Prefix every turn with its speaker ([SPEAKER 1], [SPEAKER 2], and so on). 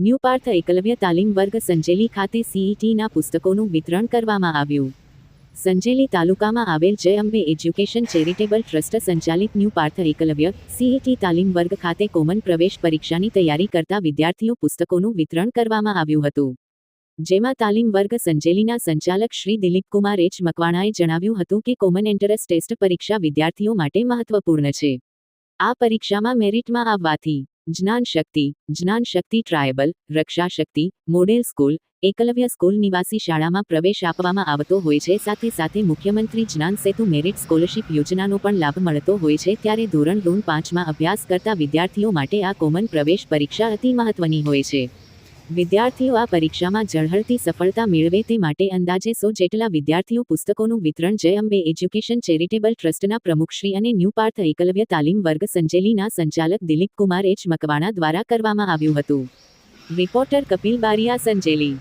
[SPEAKER 1] New Parth Eklavya તાલીમ વર્ગ સંજેલી ખાતે સીઈટીના પુસ્તકોનું વિતરણ કરવામાં આવ્યું. સંજેલી તાલુકામાં આવેલ Jay Ambe education charitable trust સંચાલિત ન્યૂ પાર્થ એકલવ્ય સીઈટી તાલીમ વર્ગ ખાતે કોમન પ્રવેશ પરીક્ષાની તૈયારી કરતા વિદ્યાર્થીઓ પુસ્તકોનું વિતરણ કરવામાં આવ્યું હતું. જેમાં તાલીમ વર્ગ સંજેલીના સંચાલક શ્રી દિલીપકુમાર એચ. મકવાણાએ જણાવ્યું હતું કે કોમન એન્ટરસ ટેસ્ટ પરીક્ષા વિદ્યાર્થીઓ માટે મહત્વપૂર્ણ છે. આ પરીક્ષામાં મેરિટમાં આવવાથી જ્ઞાન શક્તિ જ્ઞાન શક્તિ ટ્રાયબલ, રક્ષા શક્તિ, મોડેલ સ્કૂલ, એકલવ્ય સ્કૂલ, નિવાસી શાળામાં પ્રવેશ આપવામાં આવતો હોય છે. સાથે સાથે મુખ્યમંત્રી જ્ઞાન સેતુ મેરિટ સ્કોલરશીપ યોજનાનો પણ લાભ મળતો હોય છે. ત્યારે ધોરણ ધોરણ પાંચમાં અભ્યાસ કરતા વિદ્યાર્થીઓ માટે આ કોમન પ્રવેશ પરીક્ષા અતિ મહત્વની હોય છે. વિદ્યાર્થીઓ આ પરીક્ષામાં ઝળહળતી સફળતા મેળવે તે માટે અંદાજે સો જેટલા વિદ્યાર્થીઓ પુસ્તકોનું વિતરણ જય અંબે એજ્યુકેશન ચેરિટેબલ ટ્રસ્ટના પ્રમુખશ્રી અને ન્યૂ પાર્થ એકલવ્ય તાલીમ વર્ગ સંજેલીના સંચાલક દિલીપ કુમાર એચ મકવાણા દ્વારા કરવામાં આવ્યું હતું. રિપોર્ટર કપિલ બારિયા સંજેલી.